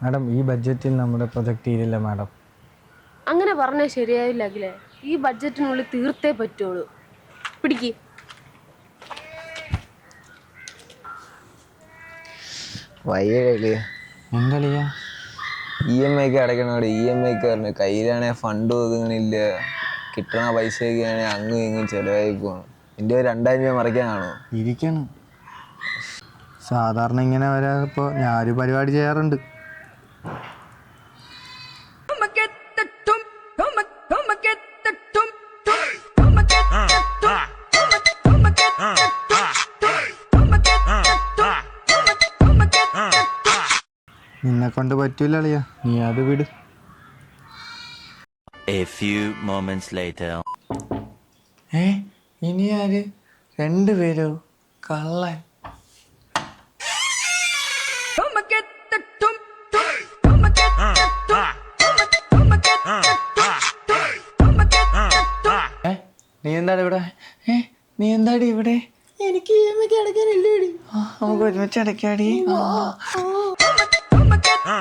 Madam ഈ ബഡ്ജറ്റിൽ നമ്മുടെ പ്രൊജക്റ്റ് തീരില്ല മാഡം. അങ്ങനെ പറഞ്ഞാൽ ശരിയാവില്ല അഖിലേ. ഈ ബഡ്ജറ്റിനുള്ളിൽ തീർത്തേ പറ്റുള്ളൂ. പിടിക്ക്. വയ്യല്ലേ എന്തളിയാ ഇ എം ഐക്ക് അടയ്ക്കണോടെ. ഇ എം ഐക്ക് പറഞ്ഞു കയ്യിലാണെ ഫണ്ട് ഒതുങ്ങണില്ല കിട്ടണ പൈസയൊക്കെ ആണെങ്കിൽ അങ്ങും ഇങ്ങും ചിലവായി പോകണം എന്റെ ഒരു രണ്ടായിരം രൂപ മറിക്കാൻ കാണുമോ ഇരിക്കണം. സാധാരണ ഇങ്ങനെ വരാപ്പോൾ ഞാനൊരു പരിപാടി ചെയ്യാറുണ്ട്. നിന്നെ കൊണ്ട് പറ്റൂല അളിയ. നീ അത് വിട്. A few moments later. ഏ ഇനി ആര്? രണ്ടുപേരോ? കള്ളൻ. നീ എന്താടി ഇവിടെ? ഏ നീ എന്താടി ഇവിടെ? എനിക്ക് അടയ്ക്കാനില്ലേടി നമുക്ക് ഒരുമിച്ച് അടയ്ക്കാടി ആ.